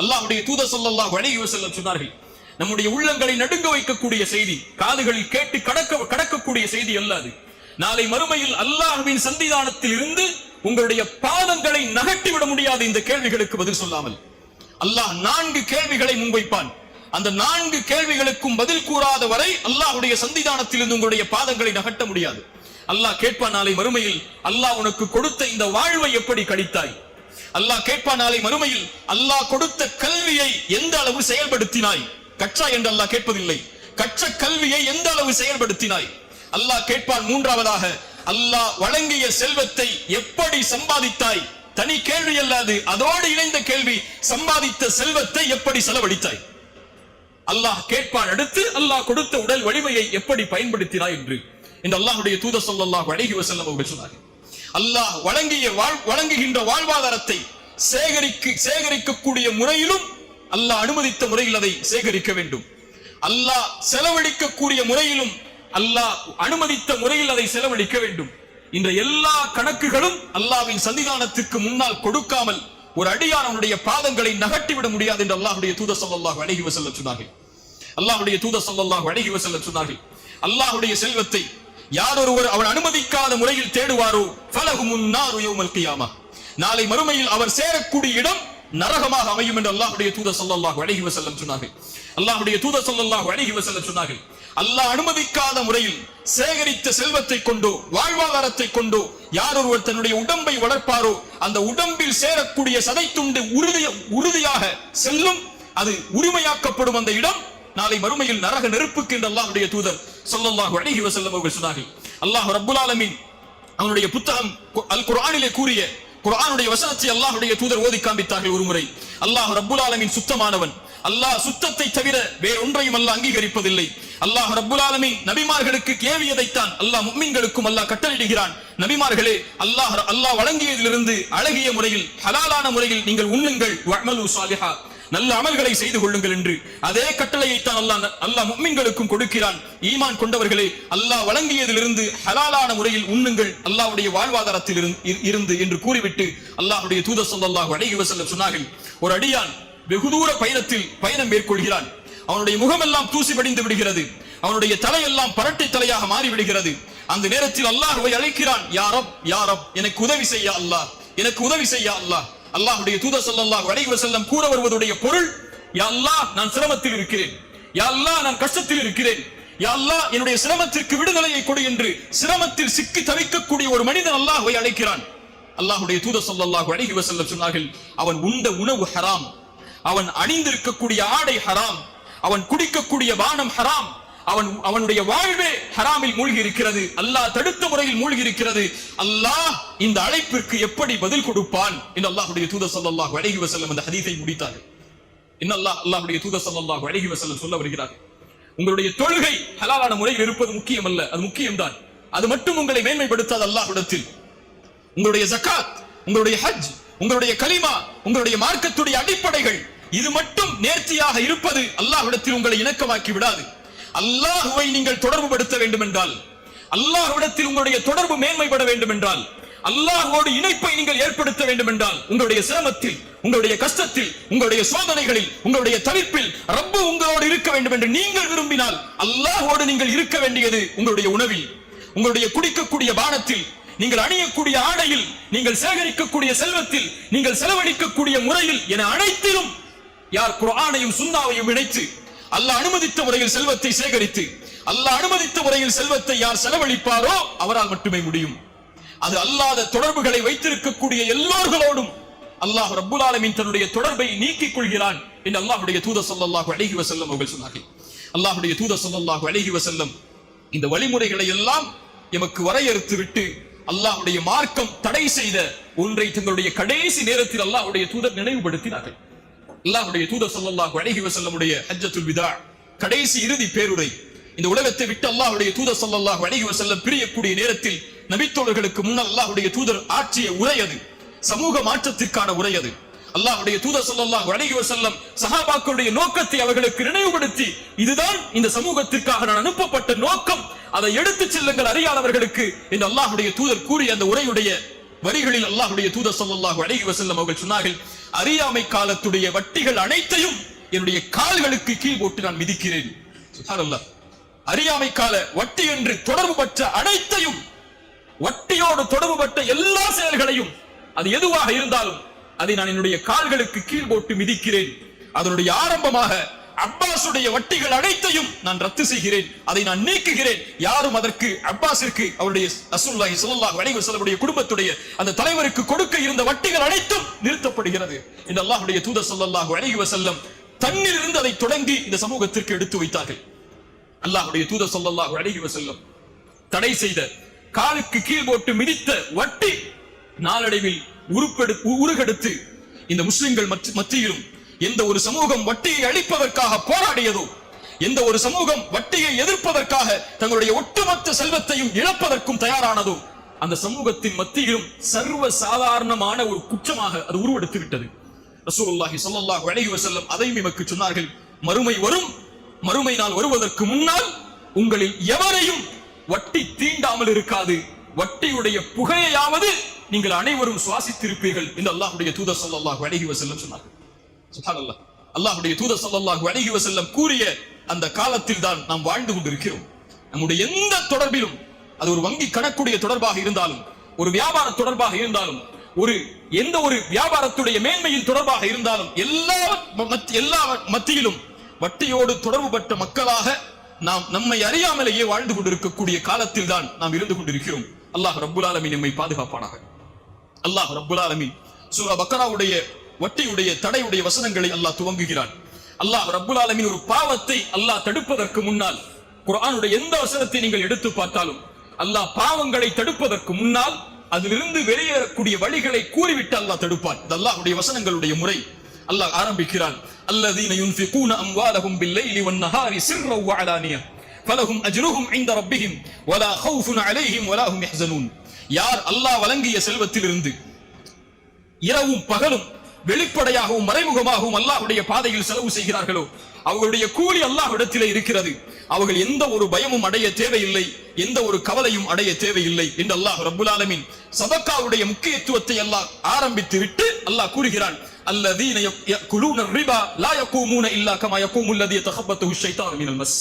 அல்லாஹ்வுடைய தூதர் ஸல்லல்லாஹு அலைஹி வஸல்லம் சொன்னார்கள் நம்முடைய உள்ளங்களை நடுங்க வைக்கக்கூடிய செய்தி காதுகளில் கேட்டு கடக்க கடக்கக்கூடிய செய்தி அல்ல அது நாளை மறுமையில் அல்லாஹ்வின் சந்திதானத்தில் இருந்து உங்களுடைய பாதங்களை நகட்டி விட முடியாது இந்த கேள்விகளுக்கு பதில் சொல்லாமல். அல்லாஹ் நான்கு கேள்விகளை முன்வைப்பான் அந்த நான்கு கேள்விகளுக்கும் பதில் கூறாத வரை அல்லாஹுடைய சந்திதானத்திலிருந்து உங்களுடைய பாதங்களை நகட்ட முடியாது. அல்லாஹ் கேட்பான் நாளை மறுமையில் அல்லாஹ் உனக்கு கொடுத்த இந்த வாழ்வை எப்படி கழித்தாய்? அல்லாஹ் கேட்பான் நாளை மறுமையில் அல்லாஹ் கொடுத்த கல்வியை எந்த அளவு செயல்படுத்தினாய்? கற்றா என்று அல்லாஹ் கேட்பதில்லை. கற்ற கல்வியை எந்த அளவு செயல்படுத்தினாய்? அல்லாஹ் கேட்பான் மூன்றாவதாக அல்லாஹ் வழங்கிய செல்வத்தை எப்படி சம்பாதித்தாய்? தனி கேள்வி அல்லாது அதோடு இணைந்த கேள்வி சம்பாதித்த செல்வத்தை எப்படி செலவழித்தாய்? அல்லாஹ் கேட்பான் அடுத்து அல்லாஹ் கொடுத்த உடல் வலிமையை எப்படி பயன்படுத்தினாய்? என்று. இந்த அல்லாஹுடைய தூதர் சொல்லாஹ் அழகி வஸல்லம் அவர்கள் சொன்னார்கள். அல்லாஹ் வழங்கிய வாழ்- வழங்குகின்ற வாழ்வாதாரத்தை சேகரிக்க சேகரிக்கக்கூடிய முறையிலும் அல்லாஹ் அனுமதித்த முறையில் அதை சேகரிக்க வேண்டும். அல்லாஹ் செலவழிக்கக்கூடிய முறையிலும் அல்லாஹ் அனுமதித்த முறையில் அதை செலவழிக்க வேண்டும். இந்த எல்லா கணக்குகளும் அல்லாஹ்வின் சன்னிதானத்துக்கு முன்னால் கொடுக்காமல் ஒரு அடியான் அவனுடைய பாதங்களை நகட்டிவிட முடியாது என்று அல்லாஹுடைய தூத ஸல்லல்லாஹு அலைஹி வசல்ல சொன்னார்கள். அல்லாஹ்வுடைய தூத ஸல்லல்லாஹு அலைஹி வசல்ல சொன்னார்கள். அல்லாஹ்வுடைய செல்வத்தை யார் ஒருவர் அவன் அனுமதிக்காத முறையில் தேடுவாரோ? ஃபலஹுமுன் கியாமா. நாளை மறுமையில் அவர் சேரக்கூடிய இடம் நரகமாக அமையும் என்று அல்லாஹுடைய தூத சொல்லாஹ் அழகி வசல்லம் சொன்னார்கள். அல்லாஹுடைய தூத சொல்லாஹ் அழகி வஸல்லம் சொன்னார்கள். அல்லாஹ் அனுமதிக்காத முறையில் சேகரித்த செல்வத்தை கொண்டோ வாழ்வாதாரத்தை கொண்டோ யார் ஒருவர் தன்னுடைய உடம்பை வளர்ப்பாரோ அந்த உடம்பில் சேரக்கூடிய சதை துண்டு உறுதி உறுதியாக செல்லும் அது உரிமையாக்கப்படும் அந்த இடம் நாளை மறுமையில் நரக நெருப்புக்கு என்று அல்லாஹுடைய தூதர் ஸல்லல்லாஹு அலிஹி வசல்லம் அவர்கள் சொன்னார்கள் அல்லாஹ் ரப்புல் ஆலமின். அவனுடைய புத்தகம் அல் குரானிலே கூறிய குரானுடைய வசனத்தை அல்லாஹுடைய தூதர் ஓதி காண்பித்தார்கள் ஒரு முறை அல்லாஹ் ரப்புல் ஆலமின் சுத்தமானவன். அல்லாஹ் சுத்தத்தை தவிர வேறொன்றையும் அல்லாஹ் அங்கீகரிப்பதில்லை. அல்லாஹ் ரப்புல் ஆலமீன் நபிமார்களுக்கு கேவியதைத்தான் அல்லாஹ் முக்மின்களுக்கும் அல்லாஹ் கட்டளையிடுகிறான். நபிமார்களே அல்லாஹ் அல்லாஹ் வழங்கியதிலிருந்து அழகிய முறையில் ஹலாலான முறையில் நீங்கள் உண்ணுங்கள். வஅமலு சாலிஹா நல்ல அமல்களை செய்து கொள்ளுங்கள் என்று. அதே கட்டளையை தான் அல்லாஹ் அல்லாஹ் முக்மின்களுக்கும் கொடுக்கிறான். ஈமான் கொண்டவர்களே அல்லாஹ் வழங்கியதிலிருந்து ஹலாலான முறையில் உண்ணுங்கள். அல்லாஹ்வுடைய வாழ்வாதாரத்தில் இருந்து- இரு- இருந்து என்று கூறிவிட்டு அல்லாஹ்வுடைய தூதர் சொல்லாஹ் அலைஹி வஸல்லம் சொன்னார்கள் ஒரு அடியான் வெகு தூர பயணத்தில் பயணம் மேற்கொள்கிறான். அவனுடைய முகமெல்லாம் தூசி படிந்து விடுகிறது. அவனுடைய தலையெல்லாம் பரட்டை தலையாக மாறி விடுகிறது அந்த நேரத்தில் அல்லாஹ்வை அழைக்கிறான் யாரப் யாரப் எனக்கு உதவி செய்ய அல்லாஹ் எனக்கு உதவி செய்ய அல்லாஹ். அல்லாஹுடைய தூத ஸல்லல்லாஹு வடைவ செல்லம் கூற வருவதுடைய பொருள் யல்லா அல்லாஹ் நான் சிரமத்தில் இருக்கிறேன். யல்லா அல்லாஹ் நான் கஷ்டத்தில் இருக்கிறேன். யா அல்லாஹ் என்னுடைய சிரமத்திற்கு விடுதலையை கொடு என்று சிரமத்தில் சிக்கி தவிக்கக்கூடிய ஒரு மனிதன் அல்லாஹுவை அழைக்கிறான். அல்லாஹுடைய தூத ஸல்லல்லாஹு அழகி வஸல்லம் சொன்னார்கள் அவன் உண்ட உணவு ஹராம். அவன் அணிந்திருக்கக்கூடிய ஆடை ஹராம். அவன் குடிக்கக்கூடிய பானம் ஹராம். அவன் அவனுடைய வாழ்வே ஹராமில் மூழ்கி இருக்கிறது அல்லாஹ் தடுத்த முறையில் மூழ்கி இருக்கிறது அல்லாஹ் இந்த அழைப்பிற்கு எப்படி பதில் கொடுப்பான்? என்று அல்லாஹுடைய தூத சல்லாஹ் அழகி வசல்லம் அந்த ஹதீஸை முடித்தார்கள். இன்னும் அல்லாஹ் அல்லாஹுடைய தூத சல்லாஹ் அழகி வசல்லம் சொல்ல வருகிறார் உங்களுடைய தொழுகை ஹலாலான முறையில் இருப்பது முக்கியம் அல்ல அது முக்கியம்தான். அது மட்டும் உங்களை மேன்மைப்படுத்தாது அல்லாஹ்விடத்தில். உங்களுடைய ஜக்காத் உங்களுடைய ஹஜ் உங்களுடைய கலிமா உங்களுடைய மார்க்கத்துடைய அடிப்படைகள் இது மட்டும் நேர்த்தியாக இருப்பது அல்லாஹ்விடத்தில் உங்களை இணக்கமாக்கி விடாது. அல்லாஹுவை நீங்கள் தொடர்பு படுத்த வேண்டும் என்றால் அல்லாஹுவிடத்தில் உங்களுடைய தொடர்பு மேன்மைப்பட வேண்டும் என்றால் அல்லாஹ்வோடு இணைப்பை நீங்கள் ஏற்படுத்த வேண்டும் என்றால் உங்களுடைய சிரமத்தில் உங்களுடைய கஷ்டத்தில் உங்களுடைய சோதனைகளில் உங்களுடைய தவிப்பில் ரப்பு உங்களோடு இருக்க வேண்டும் என்று நீங்கள் விரும்பினால் அல்லாஹோடு நீங்கள் இருக்க வேண்டியது உங்களுடைய உணவில் உங்களுடைய குடிக்கக்கூடிய பானத்தில் நீங்கள் அணியக்கூடிய ஆடையில் நீங்கள் சேகரிக்கக்கூடிய செல்வத்தில் நீங்கள் செலவழிக்கக்கூடிய முறையில் என அனைத்திலும் யார் குரானையும் சுண்ணாவையும் இணைத்து அல்லாஹ் அனுமதித்த முறையில் செல்வத்தை சேகரித்து அல்லாஹ் அனுமதித்த முறையில் செல்வத்தை யார் செலவழிப்பாரோ அவரால் மட்டுமே முடியும். அது அல்லாத தொடர்புகளை வைத்திருக்கக்கூடிய எல்லோர்களோடும் அல்லாஹ் ரப்புல் ஆலமின் தன்னுடைய தொடர்பை நீக்கிக் கொள்கிறான் என்று அல்லாஹுடைய தூத ஸல்லல்லாஹு அழகி வசல்லம் அவர்கள் சொன்னார்கள். அல்லாஹ்வுடைய தூத ஸல்லல்லாஹு அழகி வசல்லம் இந்த வழிமுறைகளை எல்லாம் எமக்கு வரையறுத்து விட்டு அல்லாஹுடைய மார்க்கம் தடை செய்த ஒன்றை தங்களுடைய கடைசி நேரத்தில் அல்லாஹுடைய தூதர் நினைவுபடுத்தினார்கள். அல்லாஹுடைய தூதர் சல்லாஹு அழகி வசல்லமுடைய ஹஜ்ஜத்துல் விதா கடைசி இறுதி பேருரை. இந்த உலகத்தை விட்டு அல்லாஹுடைய தூதர் சல்லாஹு அழகி வஸல்லம் பிரியக்கூடிய நேரத்தில் நபித்தோழர்களுக்கு முன்னால் அல்லாஹுடைய தூதர் ஆற்றிய உரை அது. சமூக மாற்றத்திற்கான உரை அது. அல்லாஹ்வுடைய தூதர் ஸல்லல்லாஹு அலைஹி வஸல்லம் சஹாபாக்களுடைய நோக்கத்தை அவர்களுக்கு நினைவுபடுத்தி இதுதான் இந்த சமூகத்திற்காக நான் அனுப்பப்பட்ட நோக்கம். அதை எடுத்துச் செல்லுங்கள் அறியாதவர்களுக்கு இந்த அல்லாஹுடைய தூதர் கூறிய அந்த உரையுடைய வரிகளில் அல்லாஹுடைய தூதர் ஸல்லல்லாஹு அழகி வசல்லம் அவர்கள் சொன்னார்கள். அறியாமை காலத்துடைய வட்டிகள் அனைத்தையும் என்னுடைய கால்களுக்கு கீழ் போட்டு நான் மிதிக்கிறேன். அறியாமை கால வட்டி என்று தொடர்பு பெற்ற அனைத்தையும் வட்டியோடு தொடர்புபட்ட எல்லா செயல்களையும் அது எதுவாக இருந்தாலும் அதை நான் என்னுடைய கால்களுக்கு கீழ் போட்டு மிதிக்கிறேன். அதனுடைய ஆரம்பமாக அப்பாசுடைய வட்டிகள் அனைத்தையும் நான் ரத்து செய்கிறேன். அதை நான் நீக்குகிறேன். யாரும் அதற்கு அப்பாஸிற்கு அவருடைய ரசூல்லாஹி ஸல்லல்லாஹு அலைஹி வஸல்லமுடைய குடும்பத்துடைய அந்த தலைவருக்கு கொடுக்க இருந்த வட்டிகள் அனைத்தும் நிறுத்தப்படுகிறது. இந்த அல்லாஹ்வுடைய தூதர் ஸல்லல்லாஹு அலைஹி வஸல்லம் தன்னிலிருந்து அதை தொடங்கி இந்த சமூகத்திற்கு எடுத்து வைத்தார்கள். அல்லாஹ்வுடைய தூதர் ஸல்லல்லாஹு அலைஹி வஸல்லம் தடை செய்த காலுக்கு கீழ் போட்டு மிதித்த வட்டி நாளடைவில் உருப்பெடு உருகெடுத்து இந்த முஸ்லிம்கள் மத்தியிலும் எந்த ஒரு சமூகம் வட்டியை அழிப்பதற்காக போராடியதோ எந்த ஒரு சமூகம் வட்டியை எதிர்ப்பதற்காக தங்களுடைய ஒட்டுமொத்த செல்வத்தையும் இழப்பதற்கும் தயாரானதோ அந்த சமூகத்தின் மத்தியிலும் சர்வ சாதாரணமான ஒரு குற்றமாக அது உருவெடுத்து விட்டது ரசூலுல்லாஹி ஸல்லல்லாஹு அலைஹி வஸல்லம் அதையும் எமக்கு சொன்னார்கள் மறுமை வரும் மறுமை நாள் வருவதற்கு முன்னால் உங்களில் எவரையும் வட்டி தீண்டாமல் இருக்காது. வட்டியுடைய புகையாவது நீங்கள் அனைவரும் சுவாசித்திருப்பீர்கள். என்று அல்லாஹுடைய தூதர் ஸல்லல்லாஹு அழகி வசல்லம் சொன்னார்கள். சுபானல்லா. அல்லாஹ்வுடைய தூதர் ஸல்லல்லாஹு அலைஹி வசல்லம் கூறிய அந்த காலத்தில் தான் நாம் வாழ்ந்து கொண்டிருக்கிறோம். நம்முடைய எந்த தொடர்பிலும் அது ஒரு வங்கி கணக்குடைய தொடர்பாக இருந்தாலும் ஒரு வியாபார தொடர்பாக இருந்தாலும் ஒரு எந்த ஒரு வியாபாரத்துடைய மேன்மையின் தொடர்பாக இருந்தாலும் எல்லா மத்- எல்லா மத்தியிலும் வட்டியோடு தொடர்புபட்ட மக்களாக நாம் நம்மை அறியாமலேயே வாழ்ந்து கொண்டிருக்கக்கூடிய காலத்தில் தான் நாம் இருந்து கொண்டிருக்கிறோம். அல்லாஹ் ரபுல் ஆலமீன் நம்மை பாதுகாப்பானாக. அல்லாஹ் ரபுல் ஆலமீன். சூரா பக்கராவுடைய ஒட்டையுடைய தடையுடைய வசனங்களை அல்லாஹ் துவங்குகிறான். அல்லாஹ் ரப்புல் ஆலமின் ஒரு பாவத்தை அல்லாஹ் தடுப்பதற்கு முன்னால் குரானுடைய எந்த வசனத்தை நீங்கள் எடுத்து பார்த்தாலும் அல்லாஹ் பாவங்களை தடுப்பதற்கு முன்னால் அதிலிருந்து வெளியேறக்கூடிய வழிகளை கூறிவிட்டு அல்லாஹ் தடுப்பான். அல்லாஹுடைய வசனங்களுடைய முறை. அல்லாஹ் ஆரம்பிக்கிறான் அல்லதீன யுன்ஃபிகூன அம்வாலஹும் பில்லைலி வன்னஹாரி சிர்ரன் வஅலானியா ஃபலஹும் அஜ்ருஹும் இன்த ரப்பிஹிம் வலா ஹவுஃபுன் அலைஹிம் வலா ஹும் யஹ்சனூன். யார் அல்லாஹ் வழங்கிய செல்வத்திலிருந்து இரவும் பகலும் வெளிப்படையாகவும் மறைமுகமாகவும் அல்லாஹுடைய பாதையில் செலவு செய்கிறார்களோ? அவர்களுடைய கூலி அல்லாஹ்விடத்திலே இருக்கிறது. அவர்கள் எந்த ஒரு பயமும் அடைய தேவையில்லை எந்த ஒரு கவலையும் அடைய தேவையில்லை என்று அல்லாஹ் ரபுல் ஆலமின் சதக்காவுடைய முக்கியத்துவத்தை அல்லாஹ் ஆரம்பித்து விட்டு அல்லாஹ் கூறுகிறான். அல்லதீன யக்குலூன ரிபா லா யகூமூன இல்லா கமா யகூமு அல்லதி யதகப்பத்துஹு ஷைத்தானு மினல் மஸ்.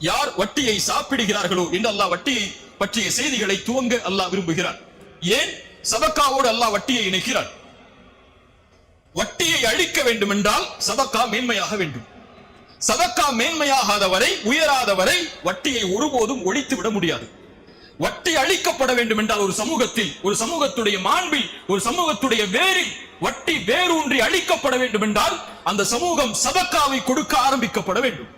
யார் வட்டியை சாப்பிடுகிறார்களோ என்று அல்லாஹ் வட்டியை பற்றிய செய்திகளை துவங்க அல்லாஹ் விரும்புகிறான். ஏன்? சதக்காவோடு அல்லாஹ் வட்டியை இணைக்கிறான். வட்டியை அழிக்க வேண்டும் என்றால் சதக்கா மேன்மையாக வேண்டும். சதக்கா மேன்மையாகாத வரை உயராத வரை வட்டியை ஒருபோதும் ஒழித்து விட முடியாது. வட்டி அழிக்கப்பட வேண்டும் என்றால் ஒரு சமூகத்தில் ஒரு சமூகத்துடைய மாண்பில் ஒரு சமூகத்துடைய வேரில் வட்டி வேரூன்றி அழிக்கப்பட வேண்டும் என்றால் அந்த சமூகம் சதக்காவை கொடுக்க ஆரம்பிக்கப்பட வேண்டும்.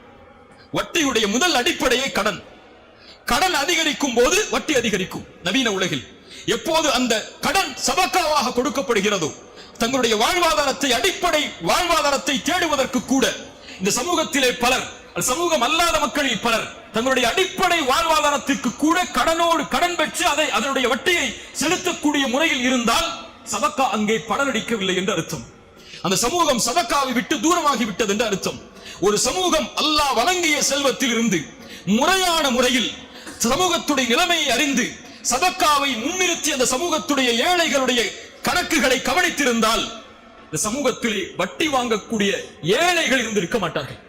வட்டியுடைய முதல் அடிப்படையே கடன். கடன் அதிகரிக்கும் போது வட்டி அதிகரிக்கும். நவீன உலகில் எப்போது அந்த கடன் சதக்காவாக கொடுக்கப்படுகிறதோ தங்களுடைய வாழ்வாதாரத்தை அடிப்படை வாழ்வாதாரத்தை தேடுவதற்கு கூட இந்த சமூகத்திலே பலர் சமூகம் அல்லாத மக்களில் பலர் தங்களுடைய அடிப்படை வாழ்வாதாரத்திற்கு கூட கடனோடு கடன் பெற்று அதை அதனுடைய வட்டியை செலுத்தக்கூடிய முறையில் இருந்தால் சதக்கா அங்கே படனடிக்கவில்லை என்று அர்த்தம். அந்த சமூகம் சதக்காவை விட்டு தூரமாகி விட்டது என்று அர்த்தம். ஒரு சமூகம் அல்லாஹ் வழங்கிய செல்வத்தில் இருந்து முறையான முறையில் சமூகத்துடைய நிலைமையை அறிந்து சதக்காவை முன்னிறுத்தி அந்த சமூகத்துடைய ஏழைகளுடைய கணக்குகளை கவனித்திருந்தால் இந்த சமூகத்திலே வட்டி வாங்கக்கூடிய ஏழைகள் இருந்திருக்க மாட்டார்கள்.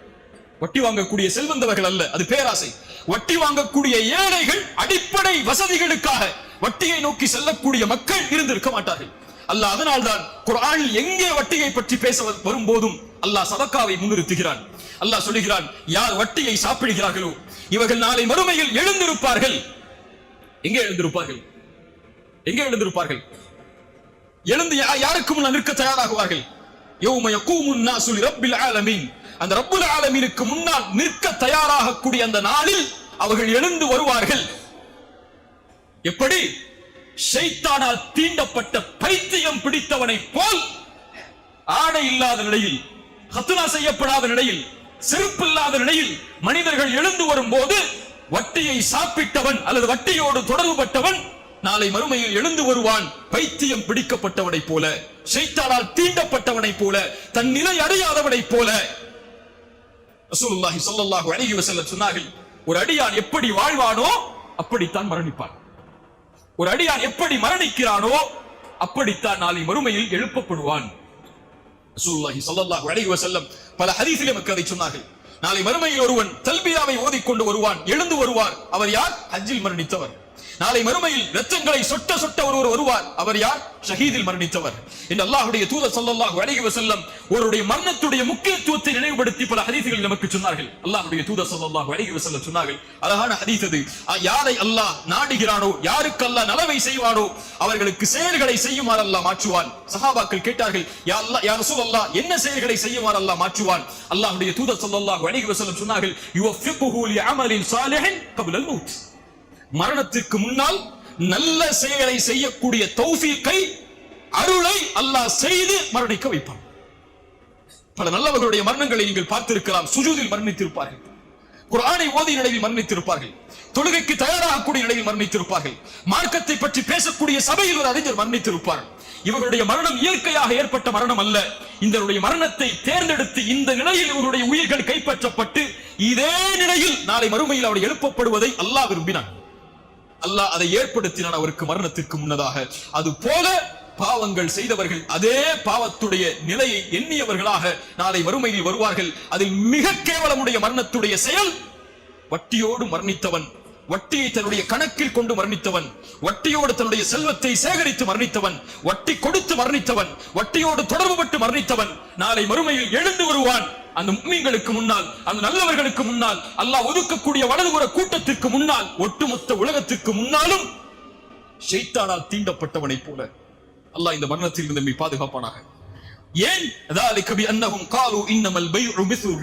வட்டி வாங்கக்கூடிய செல்வந்தவர்கள் அல்ல அது பேராசை. வட்டி வாங்கக்கூடிய ஏழைகள் அடிப்படை வசதிகளுக்காக வட்டியை நோக்கி செல்லக்கூடிய மக்கள் இருந்திருக்க மாட்டார்கள். அல்லாஹ் அதனால்தான் குர்ஆனில் எங்கே வட்டியை பற்றி பேச வரும்போதும் அல்லாஹ் சதக்காவை முன்னிறுத்துகிறான். அல்லாஹ் சொல்லுகிறான் யார் வட்டியை சாப்பிடுகிறார்களோ இவர்கள் நாளை மறுமையில் எழுந்திருப்பார்கள். எங்கே எழுந்திருப்பார்கள்? எங்கே எழுந்திருப்பார்கள்? எழுந்து யா- யாருக்கு முன்னால் நிற்க தயாராகுவார்கள். யௌம கூமுன்னா சொல்லி ரப்பில் ஆலமீன். அந்த ரப்புல் ஆலமீனுக்கு முன்னால் நிற்க தயாராகக்கூடிய அந்த நாளில் அவர்கள் எழுந்து வருவார்கள். எப்படி? ஷைத்தானால் தீண்டப்பட்ட பைத்தியம் பிடித்தவனை போல் ஆடை இல்லாத நிலையில் ஹத்துனா செய்யப்படாத நிலையில் செருப்பு இல்லாத நிலையில் மனிதர்கள் எழுந்து வரும்போது வட்டியை சாப்பிட்டவன் அல்லது வட்டியோடு தொடர்புபட்டவன் நாளை மறுமையில் எழுந்து வருவான். பைத்தியம் பிடிக்கப்பட்டவனைப் போல ஷைத்தானால் தீண்டப்பட்டவனைப் போல தன் நிலை அடையாதவனை போல. ரசூலுல்லாஹி ஸல்லல்லாஹு அலைஹி வஸல்லம் சொன்னார்கள் ஒரு அடியான் எப்படி வாழ்வானோ அப்படித்தான் மரணிப்பான். ஒரு அடியான் எப்படி மரணிக்கிறானோ அப்படித்தான் நாளை மறுமையில் எழுப்பப்படுவான். ரசூலுல்லாஹி ஸல்லல்லாஹு அலைஹி வஸல்லம் பல ஹதீஸில் நமக்கு அதை சொன்னார்கள். நாளை மறுமையில் ஒருவன் தல்பியாவை ஓதிக்கொண்டு வருவான் எழுந்து வருவார். அவர் யார்? ஹஜ்ஜில் மரணித்தவர். நாளை மறுமையில் ரத்தங்களை சொட்ட சொட்ட ஒருவர் வருவார். அவர் யார்? ஷஹீதில் மரணித்தவர். இந்த அல்லாஹுடைய தூதர் ஸல்லல்லாஹு அலைஹி வசல்லம் ஒருவருடைய மரணத்துடைய முக்கியத்துவத்தை நினைவுபடுத்தி பல ஹதீஸ்கள் நமக்கு சொன்னார்கள். அல்லாஹுடைய தூதர் ஸல்லல்லாஹு அலைஹி வசல்லம் சொன்னார்கள். அழகான ஹதீஸ் யாரை அல்லாஹ் நாடுகிறானோ யாருக்கு அல்லாஹ் நலவை செய்வானோ அவர்களுக்கு செயல்களை செய்யுமாறு அல்லாஹ் மாற்றுவான். சஹாபாக்கள் கேட்டார்கள் யா அல்லா யா ரசூலல்லாஹ் என்ன செயல்களை செய்யுமாறு அல்லாஹ் மாற்றுவான்? அல்லாஹுடைய தூதர் ஸல்லல்லாஹு அலைஹி வசல்லம் சொன்னார்கள் யுவஃபிகுஹு லிஅமலின் சாலிஹின் கப்ல மௌத். மரணத்திற்கு முன்னால் நல்ல செயலை செய்யக்கூடிய தௌஃபீக்கை அருளை அல்லாஹ் செய்து மரணிக்க வைப்பான். பல நல்லவர்களுடைய மரணங்களை நீங்கள் பார்த்திருக்கலாம். சுஜூதில் மரணித்திருப்பார்கள். குரானை ஓதி நிலையில் மரணித்திருப்பார்கள். தொழுகைக்கு தயாராகக்கூடிய நிலையில் மரணித்திருப்பார்கள். மார்க்கத்தை பற்றி பேசக்கூடிய சபையில் ஒரு அறிஞர் மரணித்திருப்பார். இவர்களுடைய மரணம் இயற்கையாக ஏற்பட்ட மரணம் அல்ல. இந்தருடைய மரணத்தை தேர்ந்தெடுத்து இந்த நிலையில் இவருடைய உயிர்கள் கைப்பற்றப்பட்டு இதே நிலையில் நாளை மறுமையில் அவர் எழுப்பப்படுவதை அல்லாஹ் விரும்பினான். அல்லாஹ் அதை ஏற்படுத்தினான் அவருக்கு மரணத்திற்கு முன்னதாக. அது போல பாவங்கள் செய்தவர்கள் அதே பாவத்துடைய நிலையை எண்ணியவர்களாக நாளை வறுமையில் வருவார்கள். அதில் மிக கேவலமுடைய மரணத்துடைய செயல் வட்டியோடு மரணித்தவன். வட்டியை தன்னுடைய கணக்கில் கொண்டு மரணித்தவன் வட்டியோடு தன்னுடைய செல்வத்தை சேகரித்து மரணித்தவன் வட்டி கொடுத்து மரணித்தவன் வட்டியோடு தொடர்பு பட்டு மரணித்தவன் நாளை மறுமையில் எழுந்து வருவான். அந்த மும்மீன்களுக்கு முன்னால் அந்த நல்லவர்களுக்கு முன்னால் அல்லாஹ் ஒதுக்கக்கூடிய வலதுபுற கூட்டத்திற்கு முன்னால் ஒட்டுமொத்த உலகத்திற்கு முன்னாலும் ஷெய்தானால் தீண்டப்பட்டவனைப் போல அல்லாஹ் இந்த மரணத்தில் இருந்து நம்மை பாதுகாப்பானாக. ஏன்? அதாவது கபி அன்னகும் காலு இன்னமல் பை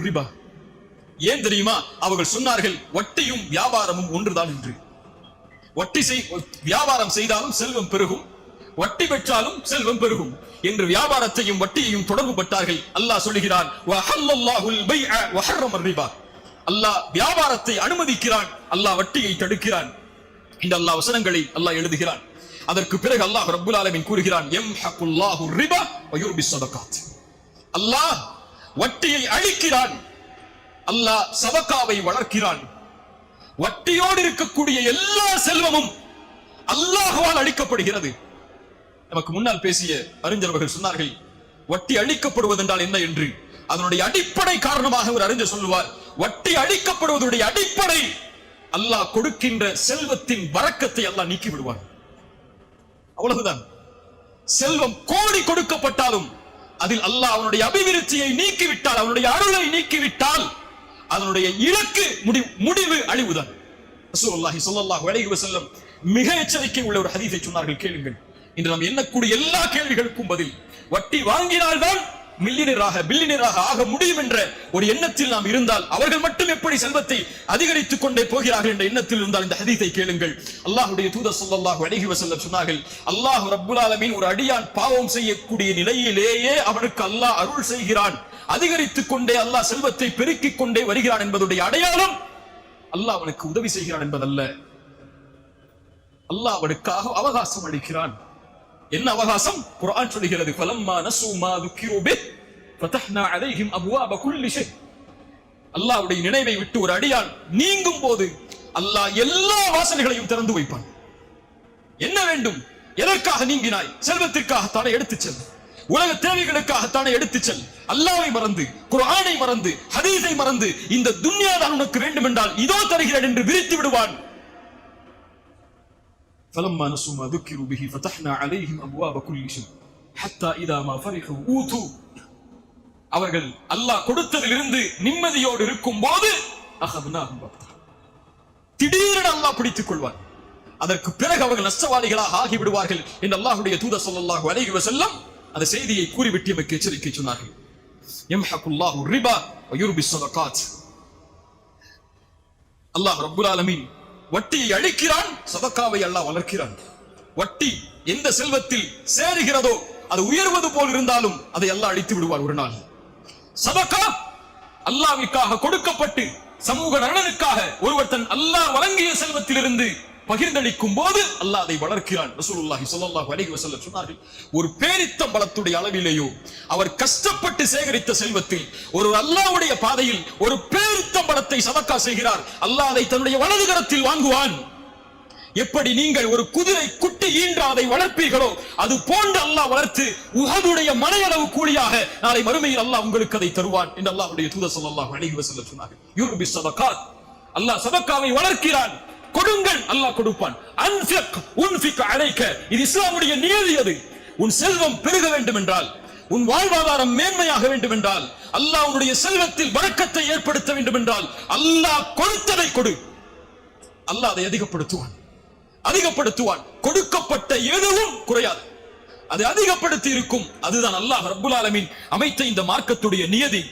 ரிபா ஏன் தெரியுமா? அவர்கள் சொன்னார்கள் வட்டியும் வியாபாரமும் ஒன்றுதான் என்று. வட்டி செய் வியாபாரம் செய்தாலும் செல்வம் பெருகும். வட்டி பெற்றாலும் செல்வம் பெருகும். என்று வியாபாரத்தையும் வட்டியையும் தொடர்பு பட்டார்கள். அல்லாஹ் சொல்லுகிறான் அல்லாஹ் வியாபாரத்தை அனுமதிக்கிறான். அல்லாஹ் வட்டியை தடுக்கிறான். இந்த அல்லாஹ் வசனங்களை அல்லாஹ் எழுதுகிறான். அதற்கு பிறகு அல்லாஹ் ரப்புல் ஆலமின் கூறுகிறான் யம்ஹகுல்லாஹு ரிபா அல்லாஹ் வட்டியை அழிக்கிறான் அல்லாஹ் சதக்காவை வளர்க்கிறான். வட்டியோடு இருக்கக்கூடிய எல்லா செல்வமும் அல்லாஹுவால் அழிக்கப்படுகிறது நமக்கு முன்னால் பேசிய அறிஞர்கள் சொன்னார்கள் வட்டி அழிக்கப்படுவது என்றால் என்ன என்று? அதனுடைய அடிப்படை காரணமாக ஒரு அறிஞர் சொல்லுவார் வட்டி அழிக்கப்படுவதுடைய அடிப்படை அல்லாஹ் கொடுக்கின்ற செல்வத்தின் வரக்கத்தை அல்லாஹ் நீக்கி விடுவார் அவ்வளவுதான். செல்வம் கோடி கொடுக்கப்பட்டாலும் அதில் அல்லாஹ் அவனுடைய அபிவிருத்தியை நீக்கிவிட்டால் அவனுடைய அருளை நீக்கிவிட்டால் அதனுடைய இலக்கு முடிவு முடிவு அழிவுதான். ரசூலுல்லாஹி ஸல்லல்லாஹு அலைஹி வஸல்லம் மிக எச்சரிக்கை உள்ள ஒரு ஹதீஸை சொன்னார்கள் கேளுங்கள். இன்று நாம் எண்ணக்கூடிய எல்லா கேள்விகளுக்கும் பதில். வட்டி வாங்கினால்தான் மில்லியனராக பில்லியனராக ஆக முடியும் என்ற ஒரு எண்ணத்தில் நாம் இருந்தால் அவர்கள் மட்டும் எப்படி செல்வத்தை அதிகரித்துக் கொண்டே போகிறார்கள் என்ற எண்ணத்தில் இருந்தால் இந்த ஹதீத்தை கேளுங்கள். அல்லாஹுடைய தூத சொல்லாஹு அலைஹி வசல்ல சொன்னார்கள் அல்லாஹ் ரப்புல் ஆலமீன் ஒரு அடியான் பாவம் செய்யக்கூடிய நிலையிலேயே அவனுக்கு அல்லாஹ் அருள் செய்கிறான். அதிகரித்துக் கொண்டே அல்லாஹ் செல்வத்தை பெருக்கிக் கொண்டே வருகிறான் என்பதுடைய அடையாளம் அல்லாஹ் அவனுக்கு உதவி செய்கிறான் என்பதல்ல. அல்லாஹ் அவனுக்காக அவகாசம் அளிக்கிறான். என்ன அவகாசம்? குரான் சொல்கிறது பலம்மா நசு மா துக்கிருபே ஃபதஹ்னா அலைஹிம் அப்வாப குல்லி ஷை அல்லாஹ்வுடைய நினைவை விட்டு ஒரு அடியால் நீங்கும் போது அல்லாஹ் எல்லா வாசனைகளையும் திறந்து வைப்பான் என்ன வேண்டும் எதற்காக நீங்கினாய் செல்வத்திற்காகத்தானே எடுத்து செல் உலக தேவைகளுக்காகத்தானே எடுத்துச் செல் அல்லாவை மறந்து குரானை மறந்து ஹதீஸை மறந்து இந்த துன்யா தான் உனக்கு வேண்டும் என்றால் இதோ தருகிறேன் என்று விரித்து விடுவான் فلما نسوا ما ذكروا به فتحنا عليهم ابواب كل شيء حتى اذا ما فرحوا اوتوا அவர்கள் அல்லாஹ் கொடுத்ததிலிருந்து நிம்மதியோடு இருக்கும் போது அகதுனாகும் பக்தா திடீரென அல்லாஹ் பிடித்துக் கொள்வார் அதற்கு பிறகு அவர்கள் நஷ்டவாளிகளாக ஆகிவிடுவார்கள் என்று அல்லாஹ்வுடைய தூதர் ஸல்லல்லாஹு அலைஹி வஸல்லம் அந்த செய்தியை கூறிவிட்டு எமக்கு எச்சரிக்கை சொன்னார்கள் யம்ஹகுல்லாஹு ரிபா வ யுர்பி ஸதகாத் அல்லாஹ் ரப்புல் ஆலமீன் வட்டியை அழிக்கிறான் சதக்காவை அல்லாஹ் வளர்க்கிறான். வட்டி எந்த செல்வத்தில் சேருகிறதோ அது உயர்வது போல் இருந்தாலும் அதை அல்லாஹ் அழித்து விடுவார் ஒரு நாள். சதக்கா அல்லாவிற்காக கொடுக்கப்பட்டு சமூக நலனுக்காக ஒருவர் தன் அல்லாஹ் வழங்கிய செல்வத்திலிருந்து பகிர்ந்தளிக்கும் போது அல்லாஹ் அதை வளர்க்கிறான். ரசூலுல்லாஹி ஸல்லல்லாஹு அலைஹி வஸல்லம் சொன்னார்கள் ஒரு பேரித்தம் பலத்துடைய அளவிலேயோ அவர் கஷ்டப்பட்டு சேகரித்த செல்வத்தில் ஒரு அல்லாஹ்வுடைய பாதையில் ஒரு பேரித்தம் பலத்தை சதக்கா செய்கிறார். அல்லாஹ் அதை தன்னுடைய வலது கரத்தில் வாங்குவான். எப்படி நீங்கள் ஒரு குதிரை குட்டி ஈன்ற அதை வளர்ப்பீர்களோ அது போன்று அல்லாஹ் வளர்த்து உஹதுடைய மனையளவு கூலியாக நாளை மறுமையில் அல்லாஹ் உங்களுக்கு அதை தருவான். என்று அல்லாஹ்வுடைய தூதர் ஸல்லல்லாஹு அலைஹி வஸல்லம் சொன்னார்கள். யூர்பி ஸதகாத். அல்லாஹ் சதக்காவை வளர்க்கிறான். கொடுங்கள் அல்லாஹ் கொடுப்பான். அன்ஃபிக் உன்ஃபிக் இது இஸ்லாமுடைய நியதி அது. உன் செல்வம் பெருக வேண்டும் என்றால் உன் வாழ்வாதாரம் மேன்மையாக வேண்டும் என்றால் அல்லாஹ் உன்னுடைய செல்வத்தில் வழக்கத்தை ஏற்படுத்த வேண்டும் என்றால் அல்லாஹ் கொடுத்ததை கொடு. அல்லாஹ் அதை அதிகப்படுத்துவான். அதிகப்படுத்துவான். கொடுக்கப்பட்ட எதுவும் குறையாது. அது அதிகப்படுத்தி இருக்கும். அதுதான் அல்லாஹ் ரபுல் ஆலமின் அமைத்த இந்த மார்க்கத்துடைய நியதி.